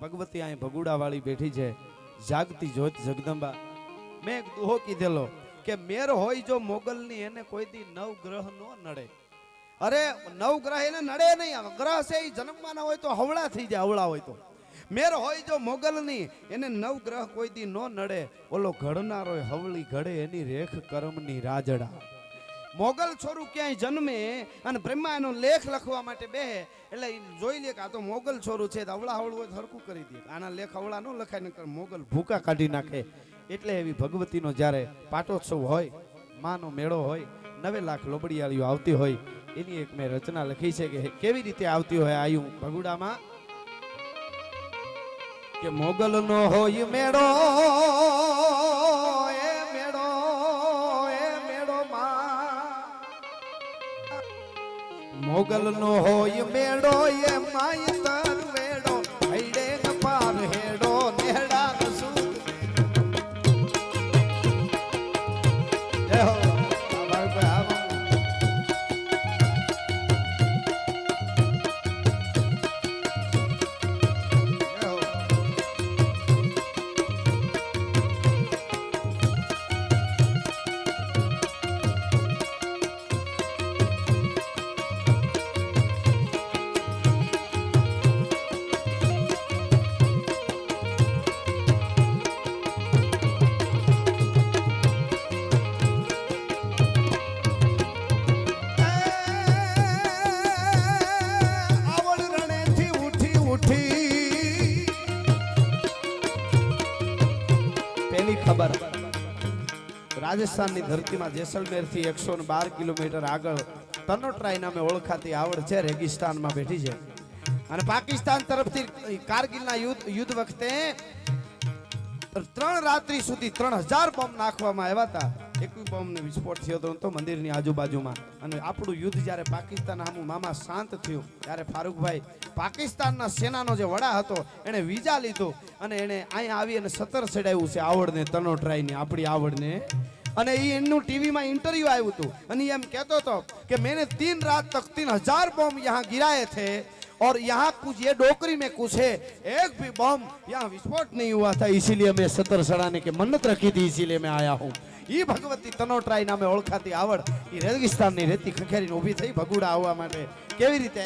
ભગવતી અહીં ભગુડા વાળી બેઠી છે. જાગતી જોત જગદંબા, મેં એક દુહો કીધેલો કે મેર હોય જો મોગલની એને કોઈ દી નવ ગ્રહ નો નડે. અરે, નવ ગ્રહ એને નડે નહીં. ગ્રહ છે એ જન્મવાના હોય તો હવળા થઈ જાય, હવળા હોય તો. મેર હોય જો મોગલની એને નવ ગ્રહ કોઈ દી નો નડે. ઓલો ઘડનારો હવળી ઘડે એની રેખ કર્મની રાજડા. મોગલ છોરું ક્યાંય જન્મે અને બ્રહ્મા એનો લેખ લખવા માટે બે એટલે જોઈ લે કે આ તો મોગલ છોરું છે અવળા અવળું હોય તો કરી દે. આના લેખ અવળા ન લખાય ને મોગલ ભૂકા કાઢી નાખે. એટલે એવી ભગવતીનો જ્યારે પાટોત્સવ હોય, માનો મેળો હોય, નવે લાખ લોબડીયાળીઓ આવતી હોય, એની એક મેં રચના લખી છે કે કેવી રીતે આવતી હોય આયું ભગુડામાં? કે મોગલનો હોય મેળો મોગલનો હોય મેળો એ માયતર રાજસ્થાનની ધરતીમાં જેસલમેરથી એકસો બાર કિલોમીટર આગળ તનોટરાય નામે ઓળખાતી આવડ છે, રેગિસ્તાનમાં બેઠી છે. અને પાકિસ્તાન તરફથી કારગિલના યુદ્ધ યુદ્ધ વખતે ત્રણ રાત્રિ સુધી ત્રણ હજાર બોમ્બ નાખવામાં આવ્યા હતા. એક બોમ્બનો વિસ્ફોટ થયો હતો મંદિરની આજુબાજુમાં. અને આપણું યુદ્ધ જ્યારે પાકિસ્તાન સામું મામા શાંત થયું, ત્યારે ફારૂકભાઈ પાકિસ્તાનના સેનાનો જે વડા હતો, એણે વિઝા લીધો અને એણે અહીંયા આવી અને સતર ચડાવ્યું છે, આવડને તનોટરાયની, આપણી આવડને અને એ એમનું ટીવીમાં इंटरव्यू આવ્યું હતું અને ઈ એમ કહેતો હતો કે मैंने तीन रात तक तीन हजार बम यहाँ गिराए थे और यहाँ कुछ ये डोकरी में कुछ है एक भी बम यहाँ विस्फोट नहीं हुआ था इसीलिए मैं सतर सड़ाने की मन्नत रखी थी इसीलिए मैं आया हूँ ઈ ભગવતી તનોટરાય નામે ઓળખાતી આવડ ઈ રેગિસ્તાનની રેતી ખખેરીને ઊભી થઈ ભગુડા આવવા માટે કેવી રીતે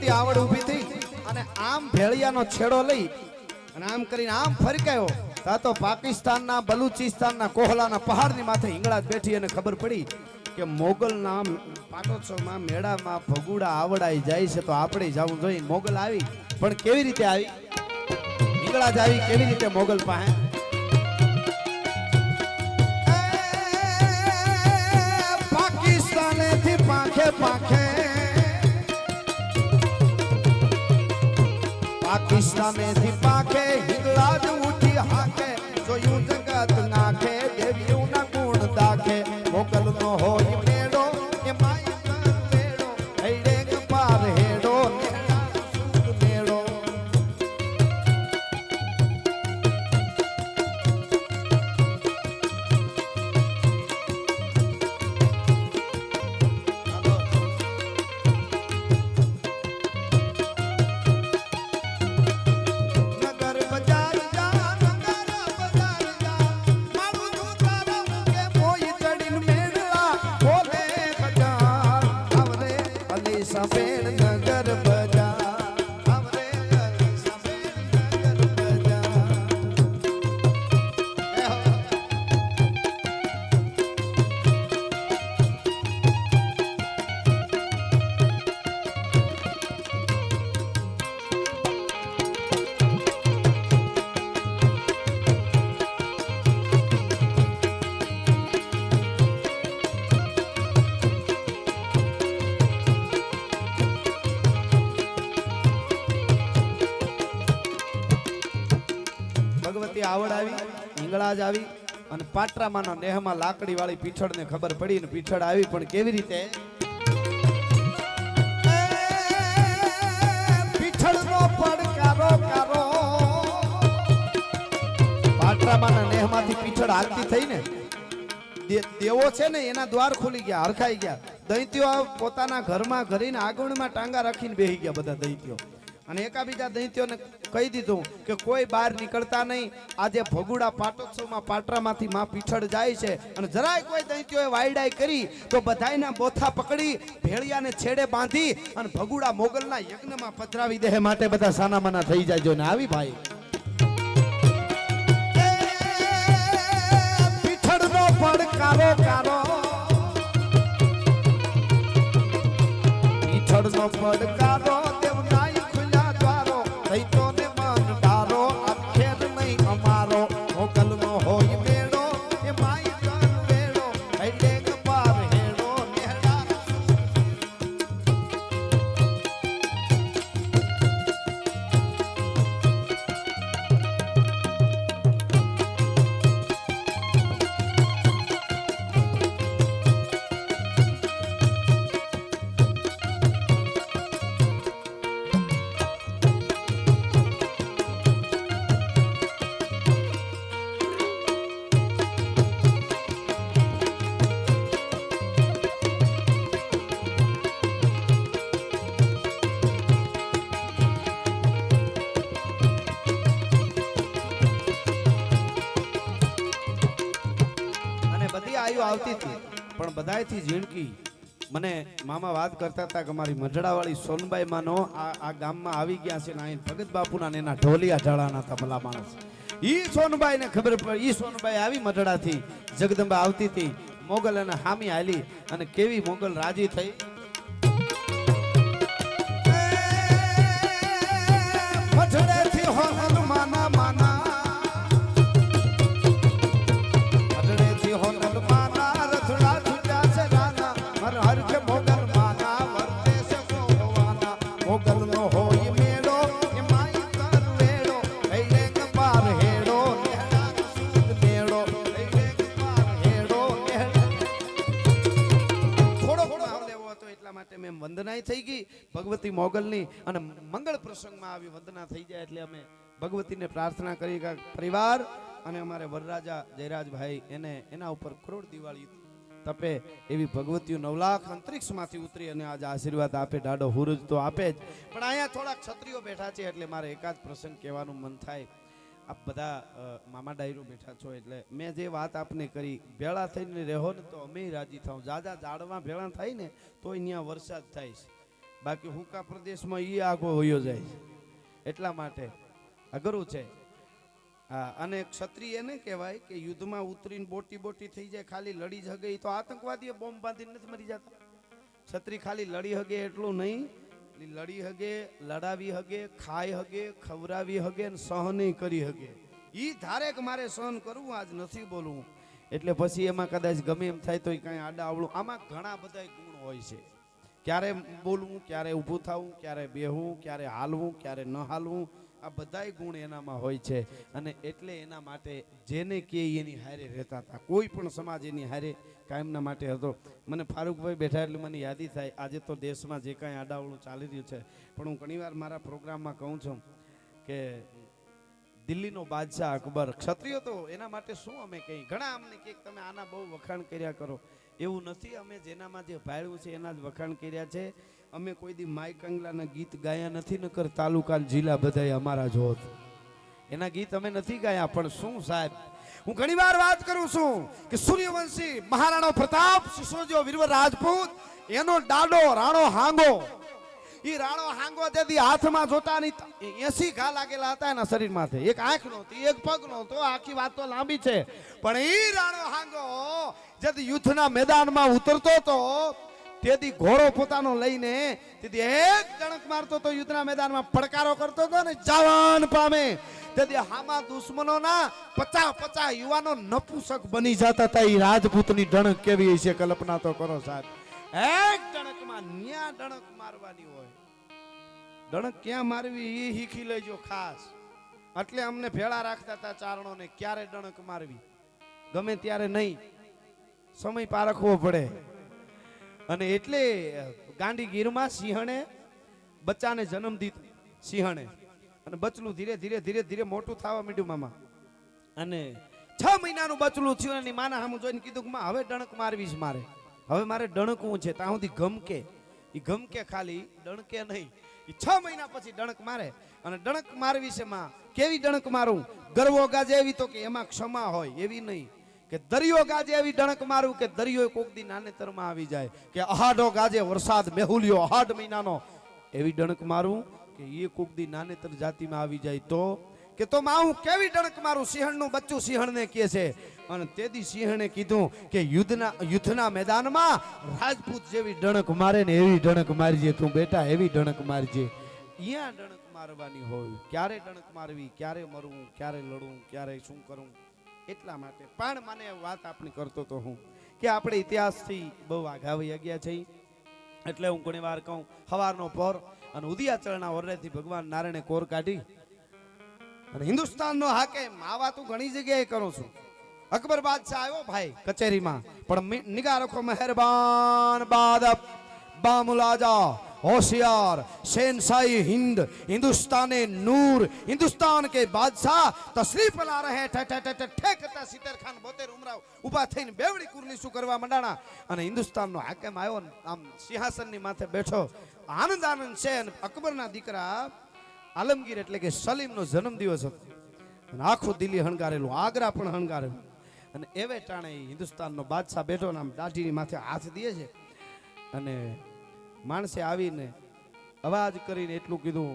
ભગવતી આવડ ઊભી થઈ અને આમ ભેળિયાનો છેડો લઈ અને આમ કરીને આમ ફરકાયો તા તો પાકિસ્તાનના, બલુચિસ્તાનના, કોહલાના પહાડની માથે હિંગળા બેઠી અને ખબર પડી કે મોગલના પાટોત્સવમાં, મેળામાં ભગુડા આવડાઈ જાય છે તો આપણે જવું જોઈએ મોગલ આવી. પણ કેવી રીતે આવી? હિંગળા આવી કેવી રીતે મોગલ પાસે? પાકિસ્તાનેથી પાંખે પાંખે પાકિસ્તાનેથી પાંખે આવડ આવી હિંગળાજ આવી અને પાટરામાંના નેહમાં લાકડી વાળી પીછળ ને ખબર પડી પીછળ આવી, પણ કેવી રીતે? પાટરામાંના નેહમાંથી પીછળ હાલતી થઈ ને દેવો છે ને, એના દ્વાર ખુલી ગયા, હરખાઈ ગયા. દૈત્યો પોતાના ઘરમાં ઘરીને આગળમાં ટાંગા રાખીને બેહી ગયા બધા દૈત્યો. અને એકાબીજા દૈત્યોને કહી દીધું કે કોઈ બહાર નીકળતા નહીં. આજે ભગુડા પાટોત્સવમાં પાટરામાંથી માં પીછળ જાય છે અને જરાય કોઈ દૈત્યોએ વાયડાઈ કરી તો બધાયના બોથા પકડી ભેળિયાને છેડે બાંધી અને ભગુડા મોગલના યજ્ઞમાં પધરાવી દે. માટે બધા સાનામાના થઈ જાય ને આવી ભાઈ. પીઠળનો પડકારો કારો. પીઠળનો પડકારો. બધી આવતી હતી, પણ બધાયથી ઝીણકી. મને મામા વાત કરતા હતા કે મારી મજડાવાળી સોનબાઈ માનો, આ ગામમાં આવી ગયા છે અહીં ભગત બાપુના એના ઢોલિયા ઢાળાના હતા ભલા માણસ. ઈ સોનબાઈને ખબર પડી, ઈ સોનબાઈ આવી મજડાથી જગદંબા આવતી હતી, મોગલ અને હામી હાલી, અને કેવી મોગલ રાજી થઈ. મજડેથી હો ભગવતી મોગલની અને મંગળ પ્રસંગમાં આવી વંદના થઈ જાય એટલે અમે ભગવતીને પ્રાર્થના કરી પરિવાર અને અમારે વરરાજા જયરાજભાઈ એને એના ઉપર કરોડ દિવાળી તપે એવી ભગવતીઓ નવલાખ અંતરિક્ષમાંથી ઉતરી અને આજે આશીર્વાદ આપે, ડાડો હુરજ તો આપે જ. પણ અહીંયા થોડાક છત્રીઓ બેઠા છે એટલે મારે એકાદ પ્રસંગ કહેવાનું મન થાય. આપ બધા મામા ડાયરો બેઠા છો એટલે મેં જે વાત આપને કરી, ભેળા થઈને રહો ને તો અમે રાજી થાવ જાજા ઝાડમાં ભેળા થાય ને તો અહીંયા વરસાદ થાય છે. બાકી હુકા પ્રદેશમાં એ આગો હોયો જાય એટલા માટે અઘરું છે. હા, અને ક્ષત્રિય એને કહેવાય કે યુદ્ધમાં ઉતરીને બોટી બોટી થઈ જાય, ખાલી લડી જ હગે તો આતંકવાદીઓ બોમ્બ બાંધીને નથી મરી જતા. ક્ષત્રિય ખાલી લડી હગે એટલું નહીં લડી હગે, લડાવી હગે, ખાઈ હગે, ખવડાવી હગે ને સહન કરી હગે. ઈ ધારે કે મારે સહન કરવું, આજ નથી બોલવું. એટલે પછી એમાં કદાચ ગમે એમ થાય તો કાંઈ આડા આવડું આમાં ઘણા બધા ગુણ હોય છે. ક્યારે બોલવું, ક્યારે ઊભું થવું, ક્યારે બેહવું, ક્યારે હાલવું, ક્યારે ન હાલવું, આ બધાય ગુણ એનામાં હોય છે. અને એટલે એના માટે જેને કે એની હારે રહેતા હતા. કોઈ પણ સમાજ એની હારે કાયમના માટે હતો. મને ફારૂકભાઈ બેઠા એટલે મને યાદી થાય. આજે તો દેશમાં જે કાંઈ આડાવળું ચાલી રહ્યું છે. પણ હું ઘણીવાર મારા પ્રોગ્રામમાં કહું છું કે દિલ્હીનો બાદશાહ અકબર ક્ષત્રિયો તો એના માટે શું અમે કહી ઘણા અમને કે તમે આના બહુ વખાણ કર્યા કરો. એવું નથી, અમે જેનામાં જે ભાળ્યું છે એના જ વખાણ કર્યા છે. અમે કોઈ દી માય કંગલાના ગીત ગાયા નથી, નકર તાલુકા ને જિલ્લા બધા અમારા જોત એના ગીત અમે નથી ગાયા, પણ શું સાહેબ? હું ઘણી વાર વાત કરું છું કે સૂર્યવંશી મહારાણો પ્રતાપ, સિસોદિયો, વીરવર, રાજપૂત, એનો ડાડો, રાણો હાંગો. ઈ રાણો હાંગો તેથી હાથમાં જોતા નહીં એસી ઘા લાગેલા હતા એના શરીરમાંથી. એક આંખ નહોતી, એક પગ નહોતો, આખી વાત તો લાંબી છે. પણ ઈ રાણો હાંગો જેથી યુદ્ધના મેદાનમાં ઉતરતો તો તેથી ઘોડો પોતાનો લઈને તેથી એક જણક મારતો તો યુદ્ધના મેદાનમાં પડકારો કરતો હતો ને જવાન પામે. તેથી હામાં દુશ્મનોના પચાસ પચાસ યુવાનો નપુસક બની જતા હતા. એ રાજપૂતની ડણક કેવી છે કલ્પના તો કરો સાહેબ. એક ડણકમાં ન્યા ડણક મારવાની હોય. ડણક ક્યાં મારવી? એ શીખી લેજો ખાસ. એટલે અમને ભેળા રાખતા હતા ચારણોને. ક્યારે ડણક મારવી? ગમે ત્યારે નહીં. સમય પારખવો પડે. અને એટલે ગાંડી ગીરમાં સિંહણે બચ્ચાને જન્મ દીધો, સિંહણે. અને બચલું ધીરે ધીરે ધીરે ધીરે મોટું થવા માંડ્યું મામા. અને છ મહિનાનું બચલું થયું અને માના સામું જોઈને કીધું કે હવે ડણક મારવી છે મારે. હવે મારે ડણકવું છે. ત્યાં સુધી ગમકે. એ ગમકે ખાલી, ડણકે નહીં. એ છ મહિના પછી ડણક મારે. અને ડણક મારવી છે, માં. કેવી ડણક મારું? ગરવો ગાજે એવી તો કે એમાં ક્ષમા હોય, એવી નહીં. કે દરિયો ગાજે એવી ડણક મારું કે દરિયો કોક દી નાનેતરમાં આવી જાય. કે અહાડો ગાજે વરસાદ મેહુલ્યો અહાડ મહિનાનો એવી ડણક મારું કે એ કોક દી નાનેતર જાતિમાં આવી જાય તો? કે તો માં કેવી ડણક મારું? સિંહણનું બચ્ચું સિંહણને કહે છે. અને તેથી સિંહણે કીધું કે યુદ્ધના યુદ્ધના મેદાનમાં રાજપૂત જેવી ડણક મારે ને એવી ડણક મારજે તું બેટા, એવી ડણક મારજે. અહીંયા ડણક મારવાની હોય. ક્યારે ડણક મારવી? ક્યારે મરવું? ક્યારે લડવું? ક્યારે શું કરવું? એટલા માટે. પણ મને વાત આપણે કરતો તો હું, કે આપણે ઇતિહાસથી બહુ આઘાવી ગયા છે. એટલે હું ઘણી વાર કહું, હવારનો પોર અને ઉદિયાચળના ઓરડેથી ભગવાન નારાયણે કોર કાઢી અને હિન્દુસ્તાનનો હાકેમ આ વાત હું ઘણી જગ્યાએ કરું છું. અકબર બાદશાહ આવ્યો ભાઈ કચેરીમાં, પણ નિગાહ રાખો મહેરબાન બાદ બામુલાજા होशियार शेनशाही हिंद हिंदुस्तान नूर हिंदुस्तान के बादशाह तशरीफ ला रहे हैं ठे ठे ठे ठे ठे કરતા સિત્તેર ખાન બોતેર ઉમરાવ ઊભા થઈને બેવડી કુરલી શું કરવા મંડાણા અને હિન્દુસ્તાનનો હાકેમ આવ્યો ને આમ સિંહાસનની માથે બેઠો આનંદ આનંદ છે અને અકબરના દીકરા આલમગીર એટલે કે સલીમનો જન્મદિવસ હતો અને આખું દિલ્હી હણગારેલું આગ્રા પણ હણગારેલું અને એવે ટાણે ઈ હિન્દુસ્તાનનો બાદશાહ બેઠો ને આમ દાઢીની માથે હાથ દે છે અને માણસે આવીને અવાજ કરીને એટલું કીધું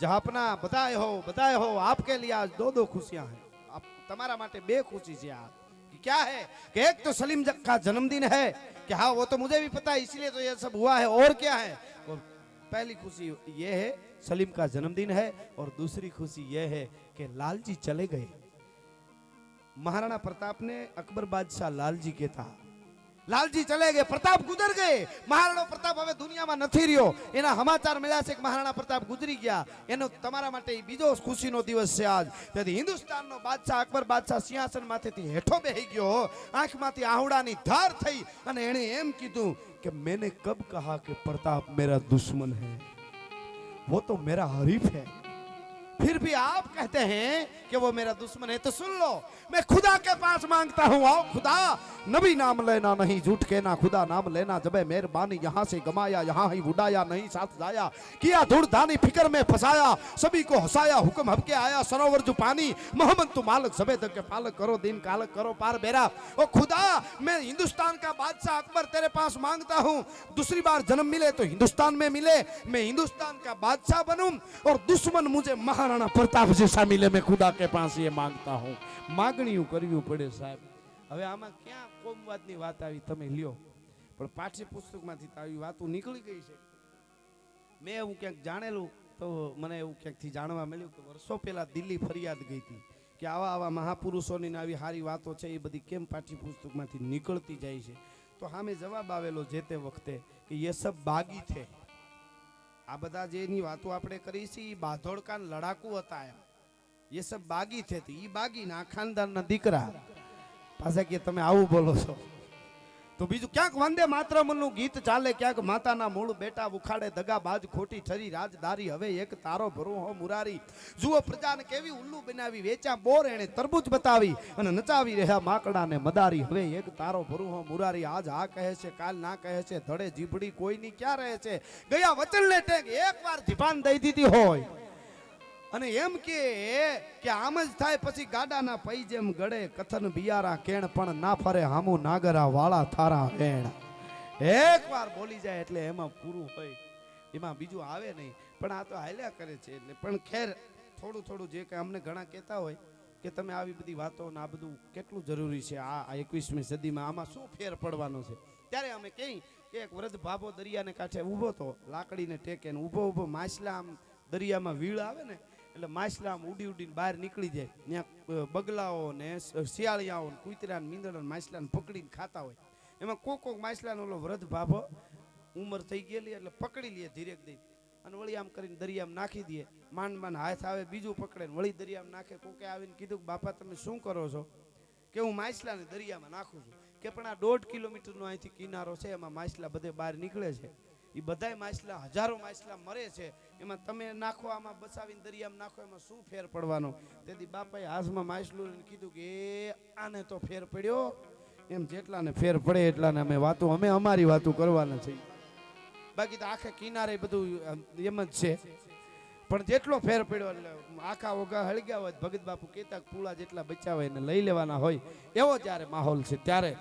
જહાપના બધાય હો બધાય હો આપકે लिए आज दो दो खुशियां हैं आप તમારા માટે બે ખુશી છે આ कि क्या है कि एक तो सलीम ज- का जन्मदिन है कि हाँ वो तो मुझे भी पता है इसलिए तो ये सब हुआ है और क्या है और पहली खुशी ये है सलीम का जन्मदिन है और दूसरी खुशी ये है कि लालजी चले गए महाराणा प्रताप ने अकबर बादशाह लालजी के था લાલજી ચલે ગયે, પ્રતાપ ગુજર ગયે. મહારાણા પ્રતાપ હવે દુનિયામાં નથી રહ્યો. એના સમાચાર મળ્યા છે કે મહારાણા પ્રતાપ ગુજરી ગયા. એનો તમારા માટે બીજો ખુશીનો દિવસ છે આજ. તેથી હિન્દુસ્તાનનો બાદશાહ અકબર બાદશાહ સિંહાસન સિંહાસનમાંથી હેઠો બેહી ગયો. આંખમાંથી આહુડાની ધાર થઈ અને એને એમ કીધું કે મેને કબ કહા કે પ્રતાપ મેરા દુશ્મન હૈ? વો તો મેરા હરીફ હૈ. फिर भी आप कहते हैं कि वो मेरा दुश्मन है तो सुन लो। मैं खुदा के पास माँगता हूँ, आओ खुदा, नबी नाम लेना नहीं, झूठ कहना, खुदा नाम लेना, जब मेहरबानी यहाँ से गमाया, यहाँ ही उड़ाया, नहीं साथ जाया किया धूड़ धानी फ़िक्र में फंसाया, सभी को हंसाया, हुक्म हबके आया, सरोवर जो पानी मोहम्मद तू मालक सबे तक के पालक करो, दिन कालक करो, पार बेरा। ओ खुदा, मैं हिंदुस्तान का बादशाह अकबर तेरे पास माँगता हूँ, दूसरी बार जन्म मिले तो हिंदुस्तान में मिले, मैं हिंदुस्तान का बादशाह बनूं, और दुश्मन मुझे महाराणा મહારાણા પ્રતાપજી સામી લે, મેં ખુદા કે પાસે માંગતા હું. માગણીઓ કરવી પડે સાહેબ. હવે આમાં ક્યાં કોમવાદની વાત આવી તમે લ્યો. પણ પાઠ્યપુસ્તકમાંથી તો આવી વાતો નીકળી ગઈ છે. મેં એવું ક્યાંક જાણેલું તો મને એવું ક્યાંકથી જાણવા મળ્યું કે વર્ષો પહેલાં દિલ્હી ફરિયાદ ગઈ હતી કે આવા આવા મહાપુરુષોની આવી સારી વાતો છે, એ બધી કેમ પાઠ્ય પાઠ્યપુસ્તકમાંથી નીકળતી જાય છે? તો સામે જવાબ આવેલો જે તે વખતે કે યે સબ બાગી થે આ બધા જેની વાતો આપણે કરી છે એ બાધોડકા લડાકુ હતા એમ. એ સબ બાગી થતી એ બાગી ના ખાનદાનના દીકરા. પાસે કે તમે આવું બોલો છો. તો બીજું ક્યાંક વંદે માતરમનું ગીત ચાલે, ક્યાંક માતાના મૂળ બેટા ઉખાડે, દગા બાજ ખોટી ઠરી રાજદારી, હવે એક તારો ભરો હો મુરારી. જુઓ પ્રજાને કેવી ઉલ્લુ બનાવી વેચા બોર એણે તરબૂચ બતાવી અને નચાવી રહ્યા માકડાને મદારી. હવે એક તારો ભરું હો મુરારી, આજ આ કહે છે, કાલ ના કહે છે, ધડે જીભડી કોઈની ક્યાં રહે છે? ગયા વચનને ટેક એકવાર જીભાન દઈ દીધી હોય. અને એમ કે આમ જ થાય પછી ગાડાના પૈ જેમ ગળે, કથન બિયારા કેણ પણ ના ફરે, હામુ નાગરા વાળા થારા વેણ. એક વાર બોલી જાય એટલે એમાં પૂરું હોય. એમાં બીજું આવે નહીં. પણ આ તો હાલ્યા કરે છે એટલે. પણ ખેર, થોડું થોડું જે કે અમને ઘણા કહેતા હોય કે તમે આવી બધી વાતો ને આ બધું કેટલું જરૂરી છે? આ એકવીસમી સદીમાં આમાં શું ફેર પડવાનો છે? ત્યારે અમે કહી કે એક વૃદ્ધ ભાભો દરિયાને કાંઠે ઊભો તો લાકડીને ટેકે ને ઊભો ઊભો માછલા આમ દરિયામાં વીળ આવે ને એટલે માછલા આમ ઉડી ઉડીને બહાર નીકળી જાય. ત્યાં બગલાઓ ને શિયાળિયાઓ ને કૂતરા ને મીંદડા ને માછલાને પકડીને ખાતા હોય. એમાં કોક કોક માછલાનો ઓલો વ્રત ભાભો ઉંમર થઈ ગયેલી એટલે પકડી લે ધીરેક દઈ અને વળી આમ કરીને દરિયામાં નાખી દે. માંડ માંડ હાથ આવે, બીજું પકડે ને વળી દરિયામાં નાખે. કોકે આવીને કીધું કે, બાપા, તમે શું કરો છો? કે, હું માછલાને દરિયામાં નાખું છું. કે, પણ આ દોઢ કિલોમીટરનો અહીંથી કિનારો છે, એમાં માછલા બધે બહાર નીકળે છે. એ બધાય માછલા, હજારો માછલા મરે છે. એમાં તમે નાખો, આમાં બસાવીને દરિયામાં નાખો, એમાં શું ફેર પડવાનો? તેથી બાપાએ હાથમાં માછલું કીધું કે આને તો ફેર પડ્યો. એમ જેટલાને ફેર પડે એટલાને અમે વાતો, અમે અમારી વાતો કરવાના છીએ. બાકી તો આખે કિનારે બધું એમ જ છે. પણ જેટલો ફેર પડ્યો, એટલે આખા ઓગા હળગ્યા હોય ભગત બાપુ કહેતા કે પૂળા જેટલા બચ્યા હોય એને લઈ લેવાના હોય. એવો જ્યારે માહોલ છે ત્યારે.